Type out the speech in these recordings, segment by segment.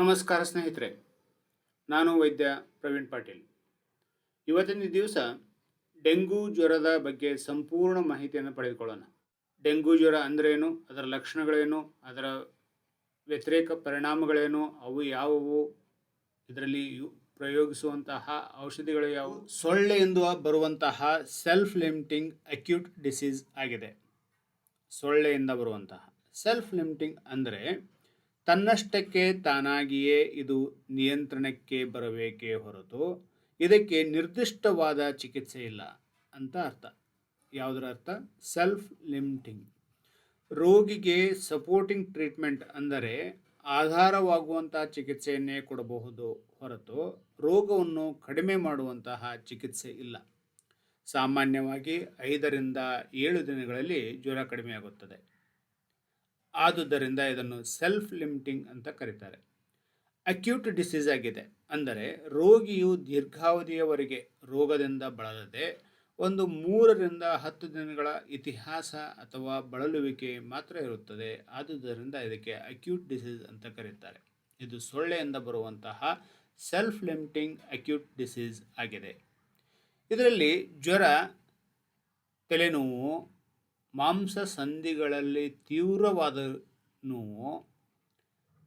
ನಮಸ್ಕಾರ ಸ್ನೇಹಿತರೆ, ನಾನು ವೈದ್ಯ ಪ್ರವೀಣ್ ಪಾಟೀಲ್. ಇವತ್ತಿನ ದಿವಸ ಡೆಂಗು ಜ್ವರದ ಬಗ್ಗೆ ಸಂಪೂರ್ಣ ಮಾಹಿತಿಯನ್ನು ಪಡೆದುಕೊಳ್ಳೋಣ. ಡೆಂಗು ಜ್ವರ ಅಂದ್ರೇನು, ಅದರ ಲಕ್ಷಣಗಳೇನು, ಅದರ ವ್ಯತಿರೇಕ ಪರಿಣಾಮಗಳೇನು, ಅವು ಯಾವುವು, ಇದರಲ್ಲಿ ಪ್ರಯೋಗಿಸುವಂತಹ ಔಷಧಿಗಳು ಯಾವುವು? ಸೊಳ್ಳೆಯಿಂದ ಬರುವಂತಹ ಸೆಲ್ಫ್ ಲಿಮಿಟಿಂಗ್ ಅಕ್ಯೂಟ್ ಡಿಸೀಸ್ ಆಗಿದೆ. ಸೊಳ್ಳೆಯಿಂದ ಬರುವಂತಹ ಸೆಲ್ಫ್ ಲಿಮಿಟಿಂಗ್ ಅಂದರೆ ತನ್ನಷ್ಟಕ್ಕೆ ತಾನಾಗಿಯೇ ಇದು ನಿಯಂತ್ರಣಕ್ಕೆ ಬರಬೇಕೇ ಹೊರತು ಇದಕ್ಕೆ ನಿರ್ದಿಷ್ಟವಾದ ಚಿಕಿತ್ಸೆ ಇಲ್ಲ ಅಂತ ಅರ್ಥ. ಯಾವುದರ ಅರ್ಥ? ಸೆಲ್ಫ್ ಲಿಮಿಟಿಂಗ್ ರೋಗಿಗೆ ಸಪೋರ್ಟಿಂಗ್ ಟ್ರೀಟ್ಮೆಂಟ್ ಅಂದರೆ ಆಧಾರವಾಗುವಂಥ ಚಿಕಿತ್ಸೆಯನ್ನೇ ಕೊಡಬಹುದು ಹೊರತು ರೋಗವನ್ನು ಕಡಿಮೆ ಮಾಡುವಂತಹ ಚಿಕಿತ್ಸೆ ಇಲ್ಲ. ಸಾಮಾನ್ಯವಾಗಿ ಐದರಿಂದ ಏಳು ದಿನಗಳಲ್ಲಿ ಜ್ವರ ಕಡಿಮೆಯಾಗುತ್ತದೆ. ಆದುದರಿಂದ ಇದನ್ನು ಸೆಲ್ಫ್ ಲಿಮಿಟಿಂಗ್ ಅಂತ ಕರೀತಾರೆ. ಅಕ್ಯೂಟ್ ಡಿಸೀಸ್ ಆಗಿದೆ. ಅಂದರೆ ರೋಗಿಯು ದೀರ್ಘಾವಧಿಯವರೆಗೆ ರೋಗದಿಂದ ಬಳಲದೆ ಒಂದು ಮೂರರಿಂದ ಹತ್ತು ದಿನಗಳ ಇತಿಹಾಸ ಅಥವಾ ಬಳಲುವಿಕೆ ಮಾತ್ರ ಇರುತ್ತದೆ. ಆದುದರಿಂದ ಇದಕ್ಕೆ ಅಕ್ಯೂಟ್ ಡಿಸೀಸ್ ಅಂತ ಕರೀತಾರೆ. ಇದು ಸೊಳ್ಳೆಯಿಂದ ಬರುವಂತಹ ಸೆಲ್ಫ್ ಲಿಮಿಟಿಂಗ್ ಅಕ್ಯೂಟ್ ಡಿಸೀಸ್ ಆಗಿದೆ. ಇದರಲ್ಲಿ ಜ್ವರ, ತಲೆನೋವು ಮಾಂಸ ಸಂಧಿಗಳಲ್ಲಿ ತೀವ್ರವಾದ ನೋವು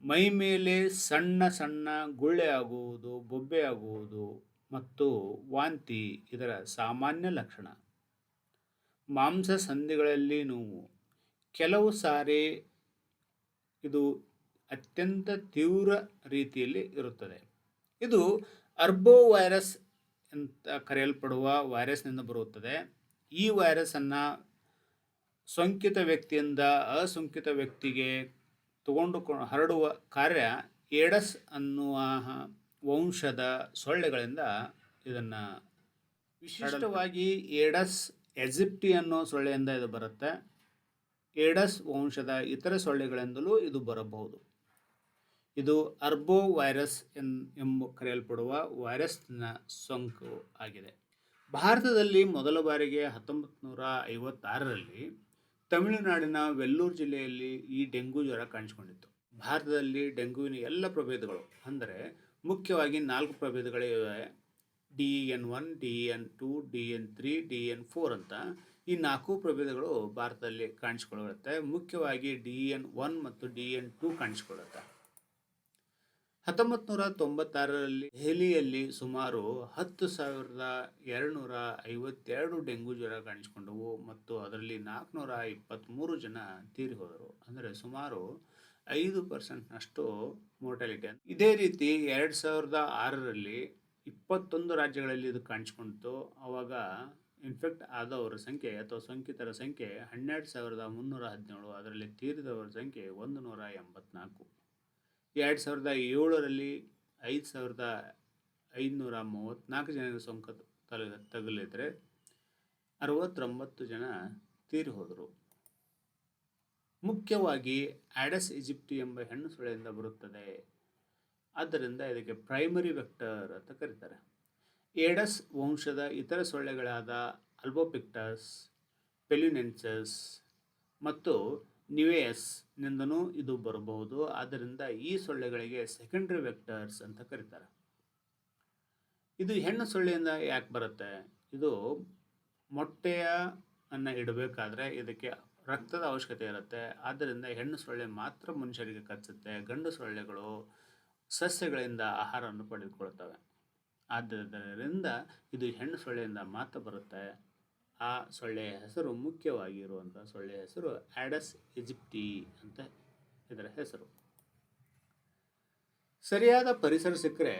ಮೈ ಮೇಲೆ ಸಣ್ಣ ಸಣ್ಣ ಗುಳ್ಳೆ ಆಗುವುದು ಬೊಬ್ಬೆ ಆಗುವುದು ಮತ್ತು ವಾಂತಿ ಇದರ ಸಾಮಾನ್ಯ ಲಕ್ಷಣ. ಮಾಂಸ ಸಂಧಿಗಳಲ್ಲಿ ನೋವು. ಕೆಲವು ಸಾರಿ ಇದು ಅತ್ಯಂತ ತೀವ್ರ ರೀತಿಯಲ್ಲಿ ಇರುತ್ತದೆ. ಇದು ಅರ್ಬೋ ವೈರಸ್ ಅಂತ ಕರೆಯಲ್ಪಡುವ ವೈರಸ್ನಿಂದ ಬರುತ್ತದೆ. ಈ ವೈರಸ್ಸನ್ನು ಸೋಂಕಿತ ವ್ಯಕ್ತಿಯಿಂದ ಅಸೋಂಕಿತ ವ್ಯಕ್ತಿಗೆ ತಗೊಂಡು ಹರಡುವ ಕಾರ್ಯ ಏಡಸ್ ಅನ್ನುವ ವಂಶದ ಸೊಳ್ಳೆಗಳಿಂದ ಇದನ್ನು ವಿಶಿಷ್ಟವಾಗಿ ಏಡಸ್ ಎಜಿಪ್ಟಿ ಅನ್ನೋ ಸೊಳ್ಳೆಯಿಂದ ಇದು ಬರುತ್ತೆ. ಏಡಸ್ ವಂಶದ ಇತರ ಸೊಳ್ಳೆಗಳಿಂದಲೂ ಇದು ಬರಬಹುದು. ಇದು ಅರ್ಬೋ ವೈರಸ್ ಎನ್ ಎಂಬ ಕರೆಯಲ್ಪಡುವ ವೈರಸ್ನ ಸೋಂಕು ಆಗಿದೆ. ಭಾರತದಲ್ಲಿ ಮೊದಲ ಬಾರಿಗೆ ಹತ್ತೊಂಬತ್ತು ನೂರ ಐವತ್ತಾರರಲ್ಲಿ ತಮಿಳುನಾಡಿನ ವೆಲ್ಲೂರು ಜಿಲ್ಲೆಯಲ್ಲಿ ಈ ಡೆಂಗು ಜ್ವರ ಕಾಣಿಸಿಕೊಂಡಿತ್ತು. ಭಾರತದಲ್ಲಿ ಡೆಂಗುವಿನ ಎಲ್ಲ ಪ್ರಭೇದಗಳು, ಅಂದರೆ ಮುಖ್ಯವಾಗಿ ನಾಲ್ಕು ಪ್ರಭೇದಗಳಿವೆ D N one, D N two, D N three D N four ಅಂತ ಈ ನಾಲ್ಕು ಪ್ರಭೇದಗಳು ಭಾರತದಲ್ಲಿ ಕಾಣಿಸಿಕೊಳ್ಳುತ್ತೆ. ಮುಖ್ಯವಾಗಿ ಡಿ ಎನ್ ಒನ್ ಮತ್ತು ಡಿ ಎನ್ ಟು ಕಾಣಿಸಿಕೊಳ್ಳುತ್ತೆ. ಹತ್ತೊಂಬತ್ತು ನೂರ ತೊಂಬತ್ತಾರರಲ್ಲಿ ದೆಹಲಿಯಲ್ಲಿ ಸುಮಾರು ಹತ್ತು ಸಾವಿರದ ಎರಡುನೂರ ಐವತ್ತೆರಡು ಡೆಂಗು ಜ್ವರ ಕಾಣಿಸಿಕೊಂಡವು ಮತ್ತು ಅದರಲ್ಲಿ ನಾಲ್ಕುನೂರ ಇಪ್ಪತ್ತ್ಮೂರು ಜನ ತೀರಿ ಹೋದರು. ಅಂದರೆ ಸುಮಾರು ಐದು ಪರ್ಸೆಂಟ್ನಷ್ಟು ಮೋರ್ಟಾಲಿಟಿ ಇದೇ ರೀತಿ ಎರಡು ಸಾವಿರದ ಆರರಲ್ಲಿ ಇಪ್ಪತ್ತೊಂದು ರಾಜ್ಯಗಳಲ್ಲಿ ಇದು ಕಾಣಿಸ್ಕೊಂಡಿತು. ಆವಾಗ ಇನ್ಫೆಕ್ಟ್ ಆದವರ ಸಂಖ್ಯೆ ಅಥವಾ ಸೋಂಕಿತರ ಸಂಖ್ಯೆ ಹನ್ನೆರಡು ಸಾವಿರದ ಮುನ್ನೂರ ಹದಿನೇಳು ಅದರಲ್ಲಿ ತೀರಿದವರ ಸಂಖ್ಯೆ ಒಂದು ನೂರ ಎಂಬತ್ನಾಲ್ಕು ಎರಡು ಸಾವಿರದ ಏಳರಲ್ಲಿ ಐದು ಸಾವಿರದ ಐದುನೂರ ಮೂವತ್ತ್ನಾಲ್ಕು ಜನರ ಸೋಂಕು ತಲೆ, ತಗುಲಿದ್ರೆ ಅರವತ್ತೊಂಬತ್ತು ಜನ ತೀರಿ ಹೋದರು. ಮುಖ್ಯವಾಗಿ ಆಡಸ್ ಈಜಿಪ್ಟಿ ಎಂಬ ಹೆಣ್ಣು ಸೊಳೆಯಿಂದ ಬರುತ್ತದೆ. ಆದ್ದರಿಂದ ಇದಕ್ಕೆ ಪ್ರೈಮರಿ ವೆಕ್ಟರ್ ಅಂತ ಕರೀತಾರೆ. ಏಡಸ್ ವಂಶದ ಇತರ ಸೊಳ್ಳೆಗಳಾದ ಅಲ್ಬೋಪಿಕ್ಟಸ್, ಪೆಲ್ಯುನೆನ್ಸಸ್ ಮತ್ತು ನಿವೇಯಸ್ನಿಂದನೂ ಇದು ಬರಬಹುದು. ಆದ್ದರಿಂದ ಈ ಸೊಳ್ಳೆಗಳಿಗೆ ಸೆಕೆಂಡ್ರಿ ವೆಕ್ಟರ್ಸ್ ಅಂತ ಕರೀತಾರೆ. ಇದು ಹೆಣ್ಣು ಸೊಳ್ಳೆಯಿಂದ ಯಾಕೆ ಬರುತ್ತೆ? ಇದು ಮೊಟ್ಟೆಯ ಅನ್ನು ಇಡಬೇಕಾದ್ರೆ ಇದಕ್ಕೆ ರಕ್ತದ ಅವಶ್ಯಕತೆ ಇರುತ್ತೆ. ಆದ್ದರಿಂದ ಹೆಣ್ಣು ಸೊಳ್ಳೆ ಮಾತ್ರ ಮನುಷ್ಯರಿಗೆ ಕಚ್ಚುತ್ತೆ. ಗಂಡು ಸೊಳ್ಳೆಗಳು ಸಸ್ಯಗಳಿಂದ ಆಹಾರವನ್ನು ಪಡೆದುಕೊಳ್ತವೆ. ಆದ್ದರಿಂದ ಇದು ಹೆಣ್ಣು ಸೊಳ್ಳೆಯಿಂದ ಮಾತ್ರ ಬರುತ್ತೆ. ಆ ಸೊಳ್ಳೆಯ ಹೆಸರು ಮುಖ್ಯವಾಗಿರುವಂಥ ಸೊಳ್ಳೆಯ ಹೆಸರು ಆಡಸ್ ಈಜಿಪ್ಟಿ ಅಂತ ಇದರ ಹೆಸರು. ಸರಿಯಾದ ಪರಿಸರ ಸಿಕ್ಕರೆ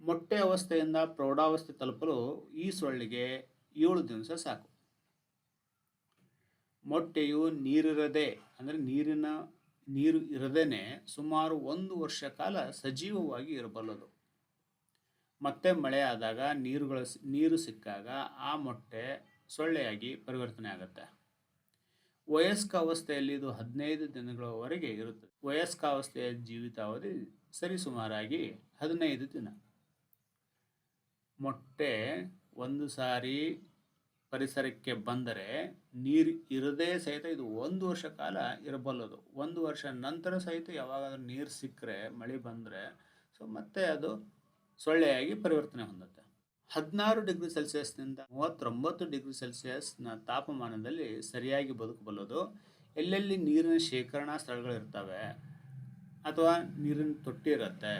ಮೊಟ್ಟೆ ಅವಸ್ಥೆಯಿಂದ ಪ್ರೌಢಾವಸ್ಥೆ ತಲುಪಲು ಈ ಸೊಳ್ಳೆಗೆ ಏಳು ದಿವಸ ಸಾಕು. ಮೊಟ್ಟೆಯು ನೀರಿರದೆ, ಅಂದರೆ ನೀರಿನ, ನೀರು ಇರದೇನೆ ಸುಮಾರು ಒಂದು ವರ್ಷ ಕಾಲ ಸಜೀವವಾಗಿ ಇರಬಲ್ಲದು. ಮತ್ತೆ ಮಳೆ ಆದಾಗ ನೀರುಗಳ ನೀರು ಸಿಕ್ಕಾಗ ಆ ಮೊಟ್ಟೆ ಸೊಳ್ಳೆಯಾಗಿ ಪರಿವರ್ತನೆ ಆಗುತ್ತೆ. ವಯಸ್ಕ ಅವಸ್ಥೆಯಲ್ಲಿ ಇದು ಹದಿನೈದು ದಿನಗಳವರೆಗೆ ಇರುತ್ತದೆ. ವಯಸ್ಕಾವಸ್ಥೆಯ ಜೀವಿತಾವಧಿ ಸರಿಸುಮಾರಾಗಿ ಹದಿನೈದು ದಿನ. ಮೊಟ್ಟೆ ಒಂದು ಸಾರಿ ಪರಿಸರಕ್ಕೆ ಬಂದರೆ ನೀರು ಇರದೇ ಸಹಿತ ಇದು ಒಂದು ವರ್ಷ ಕಾಲ ಇರಬಲ್ಲದು. ಒಂದು ವರ್ಷ ನಂತರ ಸಹಿತ ಯಾವಾಗಾದರೂ ನೀರು ಸಿಕ್ಕರೆ, ಮಳೆ ಬಂದರೆ ಸೊ ಮತ್ತೆ ಅದು ಸೊಳ್ಳೆಯಾಗಿ ಪರಿವರ್ತನೆ ಹೊಂದುತ್ತೆ. ಹದಿನಾರು ಡಿಗ್ರಿ ಸೆಲ್ಸಿಯಸ್ನಿಂದ ಮೂವತ್ತೊಂಬತ್ತು ಡಿಗ್ರಿ ಸೆಲ್ಸಿಯಸ್ನ ತಾಪಮಾನದಲ್ಲಿ ಸರಿಯಾಗಿ ಬದುಕಬಲ್ಲದು ಎಲ್ಲೆಲ್ಲಿ ನೀರಿನ ಶೇಖರಣಾ ಸ್ಥಳಗಳಿರ್ತವೆ ಅಥವಾ ನೀರಿನ ತೊಟ್ಟಿ ಇರುತ್ತೆ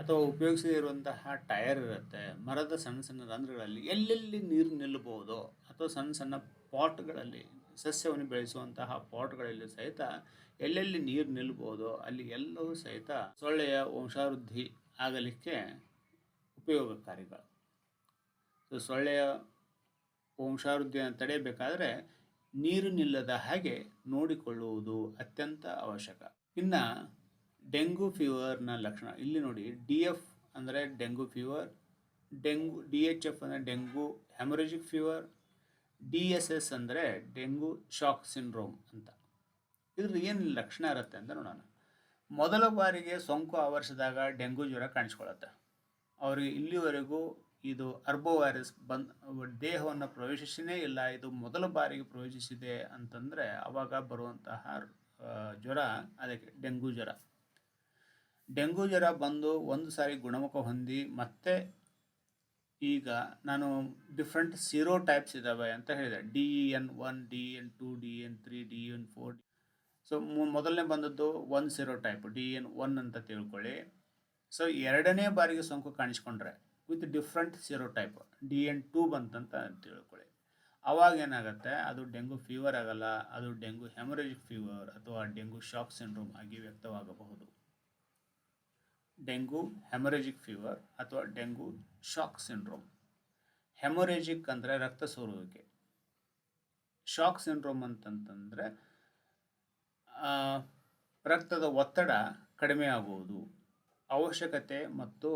ಅಥವಾ ಉಪಯೋಗಿಸದೇ ಇರುವಂತಹ ಟಯರ್ ಇರುತ್ತೆ, ಮರದ ಸಣ್ಣ ಸಣ್ಣ ರಂಧ್ರಗಳಲ್ಲಿ ಎಲ್ಲೆಲ್ಲಿ ನೀರು ನಿಲ್ಲಬಹುದು ಅಥವಾ ಸಣ್ಣ ಸಣ್ಣ ಪಾಟ್ಗಳಲ್ಲಿ, ಸಸ್ಯವನ್ನು ಬೆಳೆಸುವಂತಹ ಪಾಟ್ಗಳಲ್ಲಿ ಸಹಿತ ಎಲ್ಲೆಲ್ಲಿ ನೀರು ನಿಲ್ಲಬಹುದು, ಅಲ್ಲಿ ಎಲ್ಲವೂ ಸಹಿತ ಸೊಳ್ಳೆಯ ವಂಶಾವೃದ್ಧಿ ಆಗಲಿಕ್ಕೆ ಉಪಯೋಗಕಾರಿಗಳು. ಸೊಳ್ಳೆಯ ವಂಶಾವೃದ್ಧಿಯನ್ನು ತಡೆಯಬೇಕಾದರೆ ನೀರು ನಿಲ್ಲದ ಹಾಗೆ ನೋಡಿಕೊಳ್ಳುವುದು ಅತ್ಯಂತ ಅವಶ್ಯಕ. ಇನ್ನು ಡೆಂಗು ಫೀವರ್ನ ಲಕ್ಷಣ, ಇಲ್ಲಿ ನೋಡಿ ಡಿ ಎಫ್ ಅಂದರೆ dengue fever, dengue, D H F ಅಂದರೆ dengue haemorrhagic fever, D S S ಅಂದರೆ ಡೆಂಗು ಶಾಕ್ ಸಿಂಡ್ರೋಮ್ ಅಂತ. ಇದ್ರ ಏನು ಲಕ್ಷಣ ಇರುತ್ತೆ ಅಂತ ನೋಡೋಣ ಮೊದಲ ಬಾರಿಗೆ ಸೋಂಕು ಆವರಿಸಿದಾಗ ಡೆಂಗು ಜ್ವರ ಕಾಣಿಸ್ಕೊಳ್ಳುತ್ತೆ. ಅವರಿಗೆ ಇಲ್ಲಿವರೆಗೂ ಇದು ಅರ್ಬೋ ವೈರಸ್ ಬಂದ್, ದೇಹವನ್ನು ಪ್ರವೇಶಿಸಿನೇ ಇಲ್ಲ, ಇದು ಮೊದಲ ಬಾರಿಗೆ ಪ್ರವೇಶಿಸಿದೆ ಅಂತಂದರೆ ಆವಾಗ ಬರುವಂತಹ ಜ್ವರ, ಅದಕ್ಕೆ ಡೆಂಗು ಜ್ವರ. ಡೆಂಗು ಜ್ವರ ಬಂದು ಒಂದು ಸಾರಿ ಗುಣಮುಖ ಹೊಂದಿ ಮತ್ತೆ ಈಗ ನಾನು ಡಿಫ್ರೆಂಟ್ ಸೀರೋ ಟೈಪ್ಸ್ ಇದ್ದಾವೆ ಅಂತ ಹೇಳಿದೆ. D N one D N two D N three D N four so ಮೊದಲನೇ ಬಂದದ್ದು one serotype D N one ಅಂತ ತಿಳ್ಕೊಳ್ಳಿ. ಸೊ ಎರಡನೇ ಬಾರಿಗೆ ಸೋಂಕು ಕಾಣಿಸ್ಕೊಂಡ್ರೆ with different serotype D N two ಬಂತಂತ ತಿಳ್ಕೊಳ್ಳಿ. ಅವಾಗ ಏನಾಗುತ್ತೆ? ಅದು ಡೆಂಗು ಫೀವರ್ ಆಗಲ್ಲ, ಅದು ಡೆಂಗು ಹೆಮರೇಜಿಕ್ ಫೀವರ್ ಅಥವಾ ಡೆಂಗು ಶಾಕ್ ಸಿಂಡ್ರೋಮ್ ಆಗಿ ವ್ಯಕ್ತವಾಗಬಹುದು. ಡೆಂಗು ಹೆಮರೇಜಿಕ್ ಫೀವರ್ ಅಥವಾ ಡೆಂಗು ಶಾಕ್ ಸಿಂಡ್ರೋಮ್ ಹೆಮೊರೇಜಿಕ್ ಅಂದರೆ ರಕ್ತ ಸೋರುವಿಕೆ. ಶಾಕ್ ಸಿಂಡ್ರೋಮ್ ಅಂತಂತಂದರೆ ರಕ್ತದ ಒತ್ತಡ ಕಡಿಮೆ ಆಗುವುದು, ಅವಶ್ಯಕತೆ ಮತ್ತು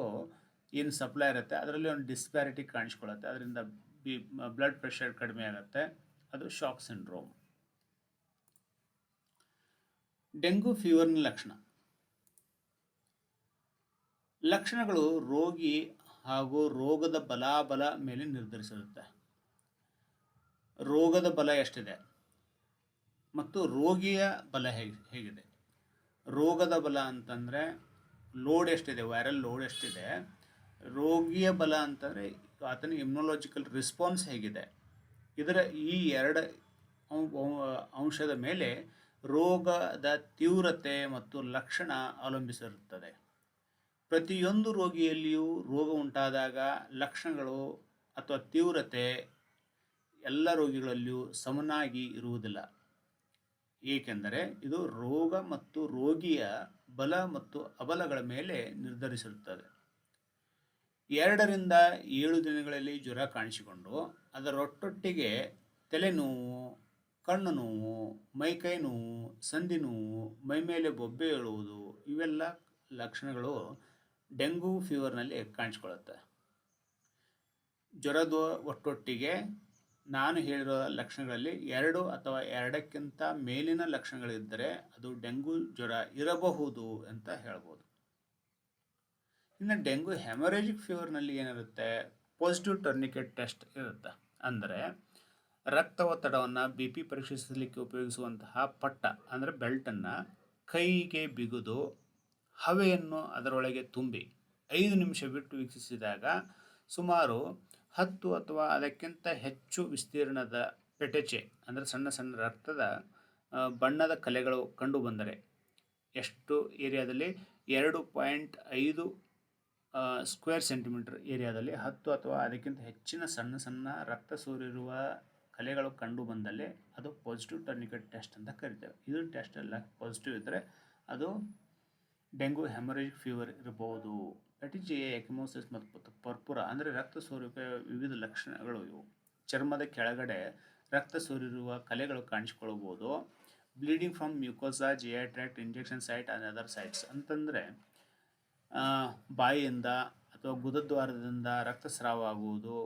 ಏನು ಸಪ್ಲೈ ಇರುತ್ತೆ, ಅದರಲ್ಲಿ ಒಂದು ಡಿಸ್ಪ್ಯಾರಿಟಿ ಕಾಣಿಸ್ಕೊಳ್ಳುತ್ತೆ. ಅದರಿಂದ ಬಿ ಬ್ಲಡ್ ಪ್ರೆಷರ್ ಕಡಿಮೆ ಆಗುತ್ತೆ. ಅದು ಶಾಕ್ ಸಿಂಡ್ರೋಮ್ ಡೆಂಗು ಫೀವರ್ನ ಲಕ್ಷಣ. ಲಕ್ಷಣಗಳು ರೋಗಿ ಹಾಗೂ ರೋಗದ ಬಲಾಬಲ ಮೇಲೆ ನಿರ್ಧರಿಸಿರುತ್ತೆ. ರೋಗದ ಬಲ ಎಷ್ಟಿದೆ? ಮತ್ತು ರೋಗಿಯ ಬಲ ಹೇಗೆ ಹೇಗಿದೆ? ರೋಗದ ಬಲ ಅಂತಂದರೆ ಲೋಡ್ ಎಷ್ಟಿದೆ? ವೈರಲ್ ಲೋಡ್ ಎಷ್ಟಿದೆ? ರೋಗಿಯ ಬಲ ಅಂತಂದರೆ ಆತನ ಇಮ್ಯುನೊಲಾಜಿಕಲ್ ರಿಸ್ಪಾನ್ಸ್ ಹೇಗಿದೆ. ಇದರ ಈ ಎರಡು ಅಂಶದ ಮೇಲೆ ರೋಗದ ತೀವ್ರತೆ ಮತ್ತು ಲಕ್ಷಣ ಅವಲಂಬಿಸಿರುತ್ತದೆ. ಪ್ರತಿಯೊಂದು ರೋಗಿಯಲ್ಲಿಯೂ ರೋಗ ಉಂಟಾದಾಗ ಲಕ್ಷಣಗಳು ಅಥವಾ ತೀವ್ರತೆ ಎಲ್ಲ ರೋಗಿಗಳಲ್ಲಿಯೂ ಸಮನಾಗಿ ಇರುವುದಿಲ್ಲ. ಏಕೆಂದರೆ ಇದು ರೋಗ ಮತ್ತು ರೋಗಿಯ ಬಲ ಮತ್ತು ಅಬಲಗಳ ಮೇಲೆ ನಿರ್ಧರಿಸಿರುತ್ತದೆ. ಎರಡರಿಂದ ಏಳು ದಿನಗಳಲ್ಲಿ ಜ್ವರ ಕಾಣಿಸಿಕೊಂಡು ಅದರೊಟ್ಟೊಟ್ಟಿಗೆ ತಲೆನೋವು ಕಣ್ಣು ನೋವು ಮೈಕೈ ನೋವು, ಸಂಧಿ ನೋವು ಮೈಮೇಲೆ ಬೊಬ್ಬೆ ಏಳುವುದು ಇವೆಲ್ಲ ಲಕ್ಷಣಗಳು ಡೆಂಗು ಫೀವರ್ನಲ್ಲಿ ಕಾಣಿಸ್ಕೊಳ್ಳುತ್ತೆ. ಜ್ವರದ ಒಟ್ಟೊಟ್ಟಿಗೆ ನಾನು ಹೇಳಿರೋ ಲಕ್ಷಣಗಳಲ್ಲಿ ಎರಡು ಅಥವಾ ಎರಡಕ್ಕಿಂತ ಮೇಲಿನ ಲಕ್ಷಣಗಳಿದ್ದರೆ ಅದು ಡೆಂಗು ಜ್ವರ ಇರಬಹುದು ಅಂತ ಹೇಳ್ಬೋದು. ಇನ್ನು ಡೆಂಗು ಹೆಮರೇಜಿಕ್ ಫೀವರ್ನಲ್ಲಿ ಏನಿರುತ್ತೆ? ಪಾಸಿಟಿವ್ ಟರ್ನಿಕೆಟ್ ಟೆಸ್ಟ್ ಇರುತ್ತೆ. ಅಂದರೆ ರಕ್ತ ಒತ್ತಡವನ್ನು ಬಿ ಪಿ ಪರೀಕ್ಷಿಸಲಿಕ್ಕೆ ಉಪಯೋಗಿಸುವಂತಹ ಪಟ್ಟ, ಅಂದರೆ ಬೆಲ್ಟನ್ನು ಕೈಗೆ ಬಿಗಿದು, ಹವೆಯನ್ನು ಅದರೊಳಗೆ ತುಂಬಿ ಐದು ನಿಮಿಷ ಬಿಟ್ಟು ವೀಕ್ಷಿಸಿದಾಗ ಸುಮಾರು ಹತ್ತು ಅಥವಾ ಅದಕ್ಕಿಂತ ಹೆಚ್ಚು ವಿಸ್ತೀರ್ಣದ ಪೆಟೆಚೆ, ಅಂದರೆ ಸಣ್ಣ ಸಣ್ಣ ರಕ್ತದ ಬಣ್ಣದ ಕಲೆಗಳು ಕಂಡುಬಂದರೆ ಎಷ್ಟು ಏರಿಯಾದಲ್ಲಿ? ಎರಡು ಪಾಯಿಂಟ್ ಐದು ಸ್ಕ್ವೇರ್ ಸೆಂಟಿಮೀಟರ್ ಏರಿಯಾದಲ್ಲಿ ಹತ್ತು ಅಥವಾ ಅದಕ್ಕಿಂತ ಹೆಚ್ಚಿನ ಸಣ್ಣ ಸಣ್ಣ ರಕ್ತ ಸೋರಿರುವ ಕಲೆಗಳು ಕಂಡು ಬಂದಲ್ಲಿ ಅದು ಪಾಸಿಟಿವ್ ಟರ್ನಿಕೆಟ್ ಟೆಸ್ಟ್ ಅಂತ ಕರಿತೇವೆ. ಇದು ಟೆಸ್ಟ್ ಎಲ್ಲ ಪಾಸಿಟಿವ್ ಇದ್ದರೆ ಅದು ಡೆಂಗು ಹೆಮರೇಜಿಕ್ ಫೀವರ್ ಇರಬಹುದು ಎ ಎಕಿಮೋಸಿಸ್ ಮತ್ತು ಪರ್ಪುರ ಅಂದರೆ ರಕ್ತ ಸೋರುವಿಕೆಯ ವಿವಿಧ ಲಕ್ಷಣಗಳು ಇವು. ಚರ್ಮದ ಕೆಳಗಡೆ ರಕ್ತ ಸೋರಿರುವ ಕಲೆಗಳು ಕಾಣಿಸಿಕೊಳ್ಳಬಹುದು bleeding from mucosa GI tract injection site and other sites ಅಂತಂದರೆ ಬಾಯಿಯಿಂದ ಅಥವಾ ಗುದದ್ವಾರದಿಂದ ರಕ್ತಸ್ರಾವ ಆಗುವುದು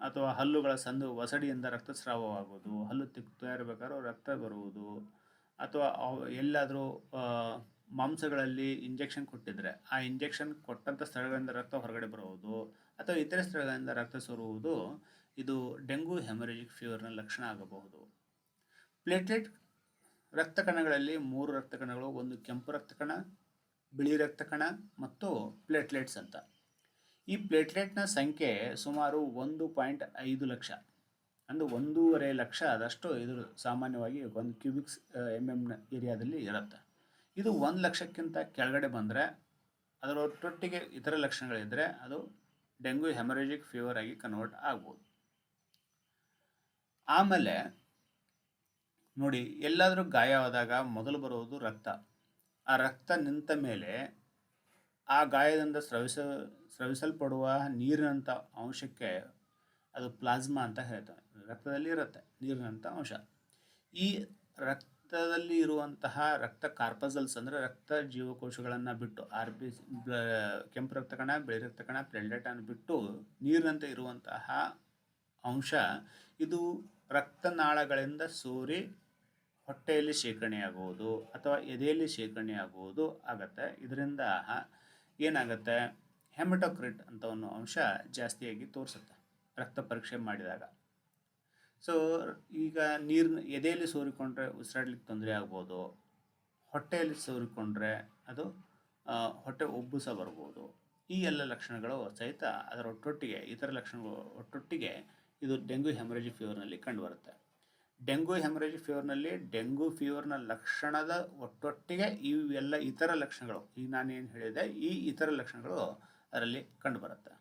ಅಥವಾ ಹಲ್ಲುಗಳ ಸಂದು ವಸಡಿಯಿಂದ ರಕ್ತಸ್ರಾವವಾಗುವುದು, ಹಲ್ಲು ತಿಕ್ತಾ ಇರಬೇಕಾದ್ರೂ ರಕ್ತ ಬರುವುದು ಅಥವಾ ಎಲ್ಲಾದರೂ ಮಾಂಸಗಳಲ್ಲಿ ಇಂಜೆಕ್ಷನ್ ಕೊಟ್ಟಿದ್ರೆ ಆ ಇಂಜೆಕ್ಷನ್ ಕೊಟ್ಟಂಥ ಸ್ಥಳಗಳಿಂದ ರಕ್ತ ಹೊರಗಡೆ ಬರುವುದು ಅಥವಾ ಇತರೆ ಸ್ಥಳಗಳಿಂದ ರಕ್ತ ಸೋರುವುದು, ಇದು ಡೆಂಗು, ಹೆಮರೇಜಿಕ್ ಫೀವರ್ನ ಲಕ್ಷಣ ಆಗಬಹುದು. ಪ್ಲೇಟ್ಲೆಟ್ ರಕ್ತ ಕಣಗಳಲ್ಲಿ ಮೂರು ರಕ್ತ ಕಣಗಳು ಒಂದು ಕೆಂಪು ರಕ್ತ ಕಣ ಬಿಳಿ ರಕ್ತ ಕಣ ಮತ್ತು ಪ್ಲೇಟ್ಲೆಟ್ಸ್ ಅಂತ. ಈ ಪ್ಲೇಟ್ಲೆಟ್ನ ಸಂಖ್ಯೆ ಸುಮಾರು ಒಂದು ಪಾಯಿಂಟ್ ಐದು ಲಕ್ಷ. ಅಂದರೆ ಒಂದೂವರೆ ಲಕ್ಷ ಆದಷ್ಟು ಇದು ಸಾಮಾನ್ಯವಾಗಿ ಒಂದು ಕ್ಯೂಬಿಕ್ಸ್ ಎಂ ಎಮ್ನ ಏರಿಯಾದಲ್ಲಿ ಇರುತ್ತೆ. ಇದು ಒಂದು ಲಕ್ಷಕ್ಕಿಂತ ಕೆಳಗಡೆ ಬಂದರೆ ಅದರ ಒಟ್ಟೊಟ್ಟಿಗೆ ಇತರ ಲಕ್ಷಣಗಳಿದ್ದರೆ ಅದು ಡೆಂಗ್ಯೂ ಹೆಮರೇಜಿಕ್ ಫೀವರ್ ಆಗಿ ಕನ್ವರ್ಟ್ ಆಗ್ಬೋದು. ಆಮೇಲೆ ನೋಡಿ, ಎಲ್ಲಾದರೂ ಗಾಯವಾದಾಗ ಮೊದಲು ಬರುವುದು ರಕ್ತ. ಆ ರಕ್ತ ನಿಂತ ಮೇಲೆ ಆ ಗಾಯದಿಂದ ಸ್ರವಿಸ, ಸ್ರವಿಸಲ್ಪಡುವ ನೀರಿನಂಥ ಅಂಶಕ್ಕೆ ಅದು ಪ್ಲಾಸ್ಮಾ ಅಂತ ಹೇಳ್ತಾರೆ. ರಕ್ತದಲ್ಲಿ ಇರುತ್ತೆ, ನೀರಿನಂಥ ಅಂಶ. ಈ ರಕ್ತದಲ್ಲಿ ಇರುವಂತಹ ರಕ್ತ ಕಾರ್ಪಸಲ್ಸ್ ಅಂದರೆ ರಕ್ತ ಜೀವಕೋಶಗಳನ್ನು ಬಿಟ್ಟು ಆರ್ ಬಿ ಕೆಂಪು ರಕ್ತ ಕಣ, ಬಿಳಿ ರಕ್ತ ಕಣ ಪ್ಲೇಟ್ಲೆಟನ್ನು ಬಿಟ್ಟು ನೀರಿನಂತೆ ಇರುವಂತಹ ಅಂಶ, ಇದು ರಕ್ತನಾಳಗಳಿಂದ ಸೋರಿ ಹೊಟ್ಟೆಯಲ್ಲಿ ಶೇಖರಣೆಯಾಗುವುದು ಅಥವಾ ಎದೆಯಲ್ಲಿ ಶೇಖರಣೆಯಾಗುವುದು ಆಗುತ್ತೆ. ಇದರಿಂದ ಏನಾಗುತ್ತೆ? ಹೆಮಟೋಕ್ರಿಟ್ ಅಂತ ಒಂದು ಅಂಶ ಜಾಸ್ತಿಯಾಗಿ ತೋರಿಸುತ್ತೆ ರಕ್ತ ಪರೀಕ್ಷೆ ಮಾಡಿದಾಗ. ಸೊ ಈಗ ನೀರಿನ ಎದೆಯಲ್ಲಿ ಸೋರಿಕೊಂಡ್ರೆ ಉಸಿರಾಡ್ಲಿಕ್ಕೆ ತೊಂದರೆ ಆಗ್ಬೋದು. ಹೊಟ್ಟೆಯಲ್ಲಿ ಸೋರಿಕೊಂಡ್ರೆ ಅದು ಹೊಟ್ಟೆ ಉಬ್ಬುಸ ಬರ್ಬೋದು. ಈ ಎಲ್ಲ ಲಕ್ಷಣಗಳು ಸಹಿತ ಅದರ ಒಟ್ಟೊಟ್ಟಿಗೆ, ಇತರ ಲಕ್ಷಣಗಳು ಒಟ್ಟೊಟ್ಟಿಗೆ ಇದು ಡೆಂಗ್ಯೂ ಹೆಮರೇಜಿ ಫೀವರ್ನಲ್ಲಿ ಕಂಡುಬರುತ್ತೆ ಡೆಂಗ್ಯೂ ಹೆಮರೇಜ್ ಫೀವರ್ನಲ್ಲಿ ಡೆಂಗ್ಯೂ ಫೀವರ್ನ ಲಕ್ಷಣದ ಒಟ್ಟೊಟ್ಟಿಗೆ ಇವೆಲ್ಲ ಇತರ ಲಕ್ಷಣಗಳು. ಈಗ ನಾನೇನು ಹೇಳಿದೆ, ಈ ಇತರ ಲಕ್ಷಣಗಳು ಅದರಲ್ಲಿ ಕಂಡುಬರುತ್ತೆ.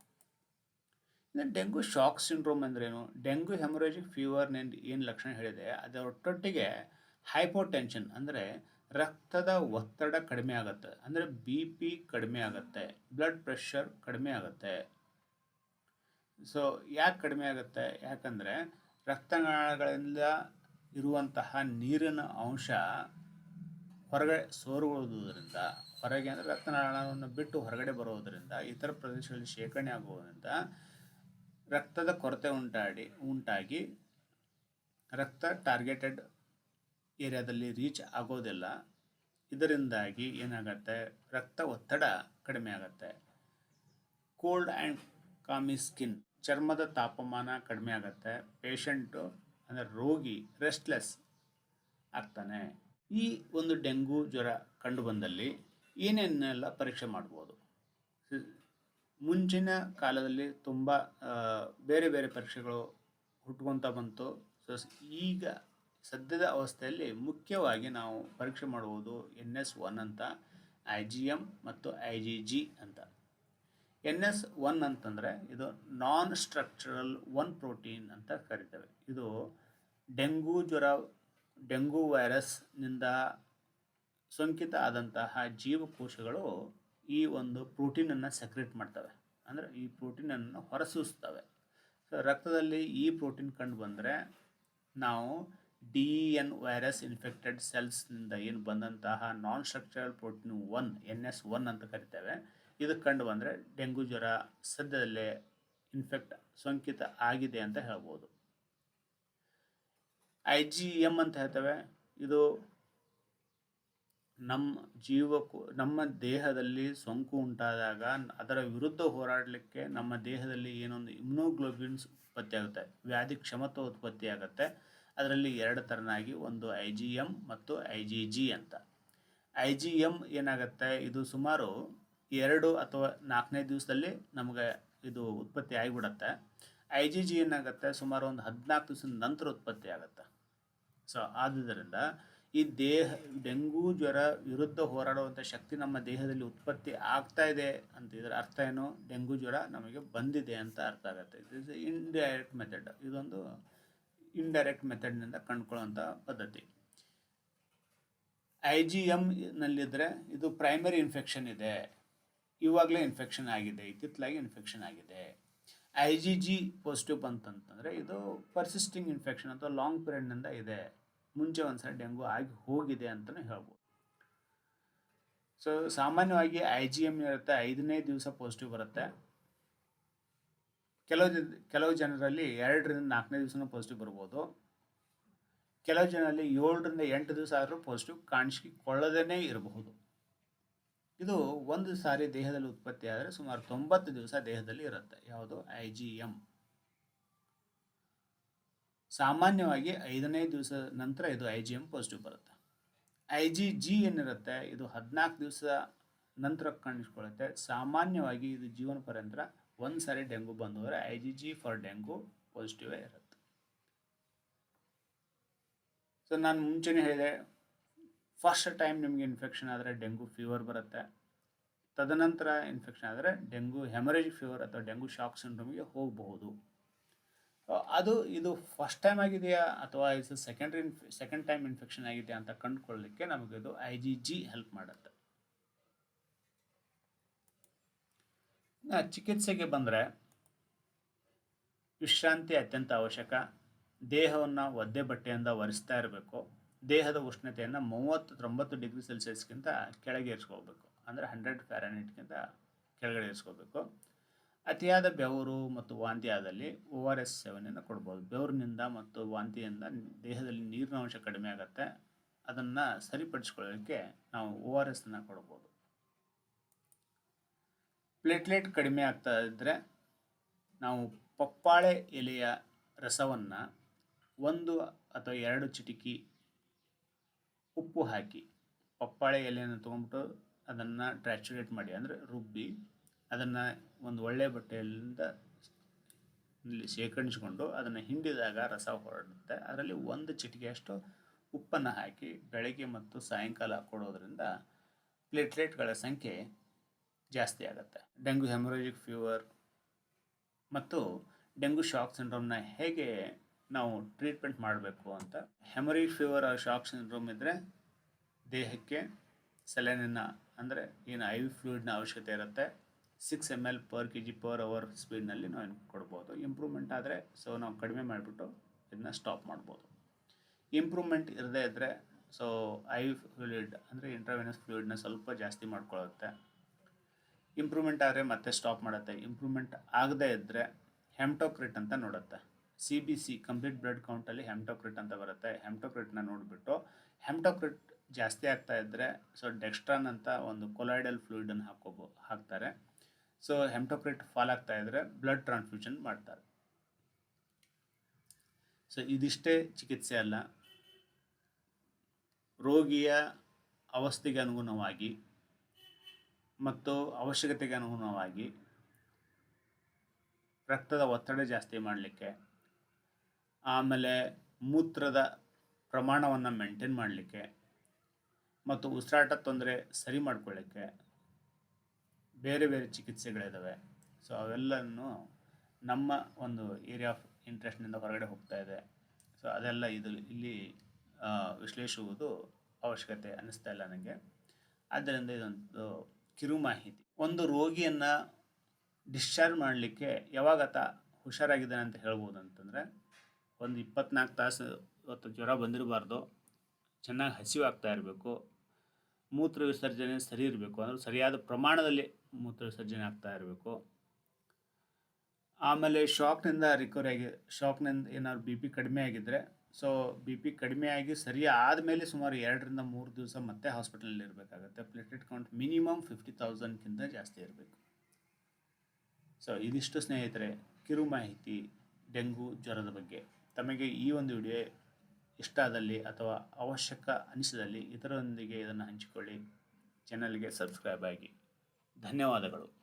ಇನ್ನು ಡೆಂಗು ಶಾಕ್ ಸಿಂಡ್ರೋಮ್ ಅಂದ್ರೇನು ಡೆಂಗು ಹೆಮರೇಜಿಕ್ ಫೀವರ್ನಿಂದ ಏನು ಲಕ್ಷಣ ಹೇಳಿದೆ, ಅದರ ಒಟ್ಟೊಟ್ಟಿಗೆ ಹೈಪೋಟೆನ್ಷನ್ ಅಂದರೆ ರಕ್ತದ ಒತ್ತಡ ಕಡಿಮೆ ಆಗುತ್ತೆ. ಅಂದರೆ ಬಿ ಪಿ ಕಡಿಮೆ ಆಗುತ್ತೆ ಬ್ಲಡ್ ಪ್ರೆಷರ್ ಕಡಿಮೆ ಆಗುತ್ತೆ. ಸೊ ಯಾಕೆ ಕಡಿಮೆ ಆಗುತ್ತೆ? ಯಾಕಂದರೆ ರಕ್ತನಾಳಗಳಿಂದ ಇರುವಂತಹ ನೀರಿನ ಅಂಶ ಹೊರಗಡೆ ಸೋರುವುದರಿಂದ ಹೊರಗೆ ಅಂದರೆ ರಕ್ತನಾಳವನ್ನು ಬಿಟ್ಟು ಹೊರಗಡೆ ಬರುವುದರಿಂದ, ಇತರ ಪ್ರದೇಶಗಳಲ್ಲಿ ಶೇಖರಣೆ ಆಗುವುದರಿಂದ ರಕ್ತದ ಕೊರತೆ ಉಂಟಾಡಿ, ಉಂಟಾಗಿ ರಕ್ತ ಟಾರ್ಗೆಟೆಡ್ ಏರಿಯಾದಲ್ಲಿ ರೀಚ್ ಆಗೋದಿಲ್ಲ. ಇದರಿಂದಾಗಿ ಏನಾಗುತ್ತೆ? ರಕ್ತ ಒತ್ತಡ ಕಡಿಮೆ ಆಗುತ್ತೆ. ಕೋಲ್ಡ್ ಆ್ಯಂಡ್ ಕಾಮಿ ಸ್ಕಿನ್ ಚರ್ಮದ ತಾಪಮಾನ ಕಡಿಮೆ ಆಗುತ್ತೆ ಪೇಷಂಟು ಅಂದರೆ ರೋಗಿ ರೆಸ್ಟ್ಲೆಸ್ ಆಗ್ತಾನೆ. ಈ ಒಂದು ಡೆಂಗು ಜ್ವರ ಕಂಡು ಬಂದಲ್ಲಿ ಏನೇನೆಲ್ಲ ಪರೀಕ್ಷೆ ಮಾಡ್ಬೋದು? ಮುಂಚಿನ ಕಾಲದಲ್ಲಿ ತುಂಬ ಬೇರೆ ಬೇರೆ ಪರೀಕ್ಷೆಗಳು ಹುಟ್ಕೊತ ಬಂತು. ಸೊ ಈಗ ಸದ್ಯದ ಅವಸ್ಥೆಯಲ್ಲಿ ಮುಖ್ಯವಾಗಿ ನಾವು ಪರೀಕ್ಷೆ ಮಾಡುವುದು ಎನ್ ಎಸ್ ಒನ್ ಅಂತ, ಐ ಜಿ ಎಂ ಮತ್ತು ಐ ಜಿ ಜಿ ಅಂತ. ಎನ್ ಎಸ್ ಒನ್ ಅಂತಂದರೆ ಇದು ನಾನ್ ಸ್ಟ್ರಕ್ಚರಲ್ ಒನ್ ಪ್ರೋಟೀನ್ ಅಂತ ಕರಿತೇವೆ. ಇದು ಡೆಂಗು ಜ್ವರ, ಡೆಂಗು ವೈರಸ್ನಿಂದ ಸೋಂಕಿತ ಆದಂತಹ ಜೀವಕೋಶಗಳು ಈ ಒಂದು ಪ್ರೋಟೀನನ್ನು ಸೆಕ್ರೆಟ್ ಮಾಡ್ತವೆ. ಅಂದರೆ ಈ ಪ್ರೋಟೀನನ್ನು ಹೊರಸೂಸ್ತವೆ. ಸೊ ರಕ್ತದಲ್ಲಿ ಈ ಪ್ರೋಟೀನ್ ಕಂಡು ಬಂದರೆ ನಾವು ಡಿ ಎನ್ ವೈರಸ್ ಇನ್ಫೆಕ್ಟೆಡ್ ಸೆಲ್ಸ್ನಿಂದ ಏನು ಬಂದಂತಹ non structural protein one N S one ಅಂತ ಕರಿತೇವೆ. ಇದು ಕಂಡು ಬಂದರೆ ಡೆಂಗು ಜ್ವರ ಸದ್ಯದಲ್ಲೇ ಇನ್ಫೆಕ್ಟ್ ಸೋಂಕಿತ ಆಗಿದೆ ಅಂತ ಹೇಳ್ಬೋದು. ಐ ಜಿ ಎಂ ಅಂತ ಹೇಳ್ತೇವೆ. ಇದು ನಮ್ಮ ಜೀವಕ್ಕೂ, ನಮ್ಮ ದೇಹದಲ್ಲಿ ಸೋಂಕು ಉಂಟಾದಾಗ ಅದರ ವಿರುದ್ಧ ಹೋರಾಡಲಿಕ್ಕೆ ನಮ್ಮ ದೇಹದಲ್ಲಿ ಏನೊಂದು ಇಮ್ಯುನೋಗ್ಲೋಬಿನ್ಸ್ ಉತ್ಪತ್ತಿಯಾಗುತ್ತೆ ವ್ಯಾಧಿ ಕ್ಷಮತ್ವ ಉತ್ಪತ್ತಿ ಆಗುತ್ತೆ. ಅದರಲ್ಲಿ ಎರಡು ಥರನಾಗಿ ಒಂದು ಐ ಜಿ ಎಂ ಮತ್ತು ಐ ಜಿ ಜಿ ಅಂತ. ಐ ಜಿ ಎಂ ಏನಾಗುತ್ತೆ? ಇದು ಸುಮಾರು ಎರಡು ಅಥವಾ ನಾಲ್ಕನೇ ದಿವಸದಲ್ಲಿ ನಮಗೆ ಇದು ಉತ್ಪತ್ತಿ ಆಗಿಬಿಡತ್ತೆ. ಐ ಜಿ ಜಿ ಏನಾಗುತ್ತೆ? ಸುಮಾರು ಒಂದು ಹದಿನಾಲ್ಕು ದಿವಸದ ನಂತರ ಉತ್ಪತ್ತಿ ಆಗುತ್ತೆ. ಸೊ ಆದುದರಿಂದ ಈ ದೇಹ, ಡೆಂಗು ಜ್ವರ ವಿರುದ್ಧ ಹೋರಾಡುವಂಥ ಶಕ್ತಿ ನಮ್ಮ ದೇಹದಲ್ಲಿ ಉತ್ಪತ್ತಿ ಆಗ್ತಾ ಇದೆ ಅಂತ ಇದರ ಅರ್ಥ ಏನು? ಡೆಂಗು ಜ್ವರ ನಮಗೆ ಬಂದಿದೆ ಅಂತ ಅರ್ಥ ಆಗುತ್ತೆ. ಇಟ್ ಇಸ್ ಇಂಡೈರೆಕ್ಟ್ ಮೆಥಡ್ ಇದೊಂದು ಇಂಡೈರೆಕ್ಟ್ ಮೆಥಡ್ನಿಂದ ಕಂಡುಕೊಳ್ಳುವಂಥ ಪದ್ಧತಿ. ಐ ಜಿ ಎಮ್ನಲ್ಲಿದ್ದರೆ ಇದು ಪ್ರೈಮರಿ ಇನ್ಫೆಕ್ಷನ್ ಇದೆ. ಇವಾಗಲೇ ಇನ್ಫೆಕ್ಷನ್ ಆಗಿದೆ ಇತ್ತಿತ್ತಲಾಗಿ ಇನ್ಫೆಕ್ಷನ್ ಆಗಿದೆ. ಐ ಜಿ ಜಿ ಪಾಸಿಟಿವ್ ಬಂತಂತಂದರೆ ಇದು ಪರ್ಸಿಸ್ಟಿಂಗ್ ಇನ್ಫೆಕ್ಷನ್ ಅಥವಾ ಲಾಂಗ್ ಪೀರಿಯಡ್ನಿಂದ ಇದೆ. ಮುಂಚೆ ಒಂದ್ಸಲ ಡೆಂಗು ಆಗಿ ಹೋಗಿದೆ ಅಂತಲೇ ಹೇಳ್ಬೋದು. ಸೊ ಸಾಮಾನ್ಯವಾಗಿ ಐ ಜಿ ಎಂ ಇರುತ್ತೆ, ಐದನೇ ದಿವಸ ಪಾಸಿಟಿವ್ ಬರುತ್ತೆ. ಕೆಲವು ಕೆಲವು ಜನರಲ್ಲಿ ಎರಡರಿಂದ ನಾಲ್ಕನೇ ದಿವಸನೂ ಪಾಸಿಟಿವ್ ಬರ್ಬೋದು. ಕೆಲವು ಜನರಲ್ಲಿ ಏಳರಿಂದ ಎಂಟು ದಿವಸ ಆದರೂ ಪಾಸಿಟಿವ್ ಕಾಣಿಸಿಕೊಳ್ಳದೇ ಇರಬಹುದು. ಇದು ಒಂದು ಸಾರಿ ದೇಹದಲ್ಲಿ ಉತ್ಪತ್ತಿ ಆದರೆ ಸುಮಾರು ತೊಂಬತ್ತು ದಿವಸ ದೇಹದಲ್ಲಿ ಇರುತ್ತೆ. ಯಾವುದು? ಐ ಜಿ ಎಂ ಸಾಮಾನ್ಯವಾಗಿ ಐದನೇ ದಿವಸ ನಂತರ ಇದು ಐ ಜಿ ಎಂ ಪಾಸಿಟಿವ್ ಬರುತ್ತೆ. ಐ ಜಿ ಜಿ ಏನಿರುತ್ತೆ? ಇದು ಹದಿನಾಲ್ಕು ದಿವಸ ನಂತರ ಕಾಣಿಸ್ಕೊಳ್ಳುತ್ತೆ. ಸಾಮಾನ್ಯವಾಗಿ ಇದು ಜೀವನ ಪರ್ಯಂತರ ಒಂದು ಸಾರಿ dengue ಬಂದವರೆ I G G for dengue ಪಾಸಿಟಿವೇ ಇರುತ್ತೆ. ಸೊ ನಾನು ಮುಂಚೆನೇ ಹೇಳಿದೆ ಫಸ್ಟ್ ಟೈಮ್ ನಿಮಗೆ ಇನ್ಫೆಕ್ಷನ್ ಆದರೆ ಡೆಂಗು ಫೀವರ್ ಬರುತ್ತೆ. ತದನಂತರ ಇನ್ಫೆಕ್ಷನ್ ಆದರೆ ಡೆಂಗು ಹೆಮರೇಜ್ ಫೀವರ್ ಅಥವಾ ಡೆಂಗು ಶಾಕ್ ಸಿಂಡ್ರೋಮ್ಗೆ ಹೋಗಬಹುದು. ಅದು ಇದು ಫಸ್ಟ್ ಟೈಮ್ ಆಗಿದೆಯಾ ಅಥವಾ ಇದು ಸೆಕೆಂಡ್ರಿ ಇನ್ಫ್ ಸೆಕೆಂಡ್ ಟೈಮ್ ಇನ್ಫೆಕ್ಷನ್ ಆಗಿದೆಯಾ ಅಂತ ಕಂಡುಕೊಳ್ಳಲಿಕ್ಕೆ ನಮಗೆ ಇದು ಐ ಜಿ ಜಿ ಹೆಲ್ಪ್ ಮಾಡುತ್ತೆ. ಚಿಕಿತ್ಸೆಗೆ ಬಂದರೆ ವಿಶ್ರಾಂತಿ ಅತ್ಯಂತ ಅವಶ್ಯಕ. ದೇಹವನ್ನು ಒದ್ದೆ ಬಟ್ಟೆಯಿಂದ ಒರೆಸ್ತಾ ಇರಬೇಕು. ದೇಹದ ಉಷ್ಣತೆಯನ್ನು ಮೂವತ್ತೊಂಬತ್ತು ಡಿಗ್ರಿ ಸೆಲ್ಸಿಯಸ್ಗಿಂತ ಕೆಳಗೆ ಇರಿಸ್ಕೋಬೇಕು ಅಂದರೆ ಹಂಡ್ರೆಡ್ ಫ್ಯಾರನೈಟ್ಗಿಂತ ಕೆಳಗಡೆ ಇರಿಸ್ಕೋಬೇಕು ಅತಿಯಾದ ಬೆವರು ಮತ್ತು ವಾಂತಿ ಆದಲ್ಲಿ ಓ ಆರ್ ಎಸ್ ಸೇವನೆಯನ್ನು ಕೊಡ್ಬೋದು. ಬೆವರಿನಿಂದ ಮತ್ತು ವಾಂತಿಯಿಂದ ದೇಹದಲ್ಲಿ ನೀರಿನ ಅಂಶ ಕಡಿಮೆ ಆಗುತ್ತೆ. ಅದನ್ನು ಸರಿಪಡಿಸ್ಕೊಳ್ಳೋಕ್ಕೆ ನಾವು ಓ ಆರ್ ಎಸ್ನ ಕೊಡ್ಬೋದು. ಪ್ಲೇಟ್ಲೆಟ್ ಕಡಿಮೆ ಆಗ್ತಾ ಇದ್ದರೆ ನಾವು ಪಪ್ಪಾಳೆ ಎಲೆಯ ರಸವನ್ನು ಒಂದು ಅಥವಾ ಎರಡು ಚಿಟಿಕಿ ಉಪ್ಪು ಹಾಕಿ ಪಪ್ಪಾಳೆ ಎಲೆಯನ್ನು ತೊಗೊಂಡ್ಬಿಟ್ಟು ಅದನ್ನು ಟ್ರ್ಯಾಚುರೇಟ್ ಮಾಡಿ, ಅಂದರೆ ರುಬ್ಬಿ ಅದನ್ನು ಒಂದು ಒಳ್ಳೆಯ ಬಟ್ಟೆಯಿಂದ ಶೇಖರಿಸಿಕೊಂಡು ಅದನ್ನು ಹಿಂಡಿದಾಗ ರಸ ಹೊರಡುತ್ತೆ. ಅದರಲ್ಲಿ ಒಂದು ಚಿಟಿಕೆಯಷ್ಟು ಉಪ್ಪನ್ನು ಹಾಕಿ ಬೆಳಗ್ಗೆ ಮತ್ತು ಸಾಯಂಕಾಲ ಕೊಡೋದ್ರಿಂದ ಪ್ಲೇಟ್ಲೆಟ್ಗಳ ಸಂಖ್ಯೆ ಜಾಸ್ತಿ ಆಗುತ್ತೆ. ಡೆಂಗು ಹೆಮರೋಜಿಕ್ ಫೀವರ್ ಮತ್ತು ಡೆಂಗ್ಯೂ ಶಾಕ್ ಸಿಂಡ್ರೋಮ್ನ ಹೇಗೆ ನಾವು ಟ್ರೀಟ್ಮೆಂಟ್ ಮಾಡಬೇಕು ಅಂತ. ಹೆಮರೇಜ್ ಫೀವರ್ ಶಾಕ್ ಸಿಂಡ್ರೋಮ್ ಇದ್ದರೆ ದೇಹಕ್ಕೆ ಸೆಲೆನಿನ ಅಂದರೆ ಏನು ಐ ವಿ ಫ್ಲೂಯಿಡ್ನ ಅವಶ್ಯಕತೆ ಇರುತ್ತೆ. Six M L per K G per hour ಸ್ಪೀಡ್ನಲ್ಲಿ ನಾವು ಕೊಡ್ಬೋದು. ಇಂಪ್ರೂವ್ಮೆಂಟ್ ಆದರೆ ಸೊ ನಾವು ಕಡಿಮೆ ಮಾಡಿಬಿಟ್ಟು ಇದನ್ನ ಸ್ಟಾಪ್ ಮಾಡ್ಬೋದು. ಇಂಪ್ರೂವ್ಮೆಂಟ್ ಇರದೇ ಇದ್ದರೆ ಸೊ ಐ ಫ್ಲೂಯಿಡ್ ಅಂದರೆ ಇಂಟ್ರಾವೆನಸ್ ಫ್ಲೂಯಿಡ್ನ ಸ್ವಲ್ಪ ಜಾಸ್ತಿ ಮಾಡ್ಕೊಳ್ಳುತ್ತೆ ಇಂಪ್ರೂವ್ಮೆಂಟ್ ಆದರೆ ಮತ್ತೆ ಸ್ಟಾಪ್ ಮಾಡುತ್ತೆ. ಇಂಪ್ರೂವ್ಮೆಂಟ್ ಆಗದೇ ಇದ್ದರೆ ಹೆಮ್ಟೋಕ್ರಿಟ್ ಅಂತ ನೋಡುತ್ತೆ. C B C complete blood ಕೌಂಟಲ್ಲಿ ಹೆಮ್ಟೋಕ್ರಿಟ್ ಅಂತ ಬರುತ್ತೆ. ಹೆಮ್ಟೋಕ್ರಿಟ್ನ ನೋಡಿಬಿಟ್ಟು ಹೆಮ್ಟೋಕ್ರಿಟ್ ಜಾಸ್ತಿ ಆಗ್ತಾ ಇದ್ದರೆ ಸೊ ಡೆಕ್ಸ್ಟ್ರಾನ್ ಅಂತ ಒಂದು ಕೊಲಾಯ್ಡಲ್ ಫ್ಲೂಯಿಡನ್ನು ಹಾಕೋಬೋ ಹಾಕ್ತಾರೆ. ಸೊ ಹೆಮ್ಟೋಕ್ರಿಟ್ ಫಾಲ್ ಆಗ್ತಾ ಇದ್ದರೆ ಬ್ಲಡ್ ಟ್ರಾನ್ಸ್ಫ್ಯೂಷನ್ ಮಾಡ್ತಾರೆ. ಸೊ ಇದಿಷ್ಟೇ ಚಿಕಿತ್ಸೆ ಅಲ್ಲ. ರೋಗಿಯ ಅವಸ್ಥೆಗೆ ಅನುಗುಣವಾಗಿ ಮತ್ತು ಅವಶ್ಯಕತೆಗೆ ಅನುಗುಣವಾಗಿ ರಕ್ತದ ಒತ್ತಡ ಜಾಸ್ತಿ ಮಾಡಲಿಕ್ಕೆ ಆಮೇಲೆ ಮೂತ್ರದ ಪ್ರಮಾಣವನ್ನು ಮೇಂಟೈನ್ ಮಾಡಲಿಕ್ಕೆ ಮತ್ತು ಉಸಿರಾಟ ತೊಂದರೆ ಸರಿ ಮಾಡ್ಕೊಳ್ಳಿಕ್ಕೆ ಬೇರೆ ಬೇರೆ ಚಿಕಿತ್ಸೆಗಳಿದ್ದಾವೆ ಸೊ ಅವೆಲ್ಲನೂ ನಮ್ಮ ಒಂದು ಏರಿಯಾ ಆಫ್ ಇಂಟ್ರೆಸ್ಟ್ನಿಂದ ಹೊರಗಡೆ ಹೋಗ್ತಾ ಇದೆ. ಸೊ ಅದೆಲ್ಲ ಇದು ಇಲ್ಲಿ ವಿಶ್ಲೇಷಿಸುವುದು ಅವಶ್ಯಕತೆ ಅನ್ನಿಸ್ತಾ ಇಲ್ಲ ನನಗೆ. ಆದ್ದರಿಂದ ಇದೊಂದು ಕಿರು ಮಾಹಿತಿ. ಒಂದು ರೋಗಿಯನ್ನು ಡಿಸ್ಚಾರ್ಜ್ ಮಾಡಲಿಕ್ಕೆ ಯಾವಾಗತ ಹುಷಾರಾಗಿದ್ದಾನೆ ಅಂತ ಹೇಳ್ಬೋದು ಅಂತಂದರೆ ಒಂದು ಇಪ್ಪತ್ನಾಲ್ಕು ತಾಸು ಇವತ್ತು ಜ್ವರ ಬಂದಿರಬಾರ್ದು. ಚೆನ್ನಾಗಿ ಹಸಿವು ಆಗ್ತಾ ಇರಬೇಕು. ಮೂತ್ರ ವಿಸರ್ಜನೆ ಸರಿ ಇರಬೇಕು. ಅಂದರೆ ಸರಿಯಾದ ಪ್ರಮಾಣದಲ್ಲಿ ಮೂತ್ರ ವಿಸರ್ಜನೆ ಆಗ್ತಾ ಇರಬೇಕು. ಆಮೇಲೆ ಶಾಕ್ನಿಂದ ರಿಕವರಿ ಆಗಿ, ಶಾಕ್ನಿಂದ ಏನಾದ್ರು ಬಿ ಪಿ ಕಡಿಮೆ ಆಗಿದ್ದರೆ ಸೊ ಬಿ ಪಿ ಕಡಿಮೆ ಆಗಿ ಸರಿ ಆದಮೇಲೆ ಸುಮಾರು ಎರಡರಿಂದ ಮೂರು ದಿವಸ ಮತ್ತೆ ಹಾಸ್ಪಿಟಲಲ್ಲಿ ಇರಬೇಕಾಗುತ್ತೆ. ಪ್ಲೇಟೆಡ್ ಕೌಂಟ್ ಮಿನಿಮಮ್ ಫಿಫ್ಟಿ ತೌಸಂಡ್ಗಿಂತ ಜಾಸ್ತಿ ಇರಬೇಕು. ಸೊ ಇದಿಷ್ಟು ಸ್ನೇಹಿತರೆ ಕಿರು ಮಾಹಿತಿ ಡೆಂಗು ಜ್ವರದ ಬಗ್ಗೆ. ತಮಗೆ ಈ ಒಂದು ವಿಡಿಯೋ ಇಷ್ಟ ಆದಲ್ಲಿ ಅಥವಾ ಅವಶ್ಯಕ ಅನಿಸಿದಲ್ಲಿ ಇತರರೊಂದಿಗೆ ಇದನ್ನು ಹಂಚಿಕೊಳ್ಳಿ. ಚಾನಲ್ಗೆ ಸಬ್ಸ್ಕ್ರೈಬ್ ಆಗಿ. ಧನ್ಯವಾದಗಳು.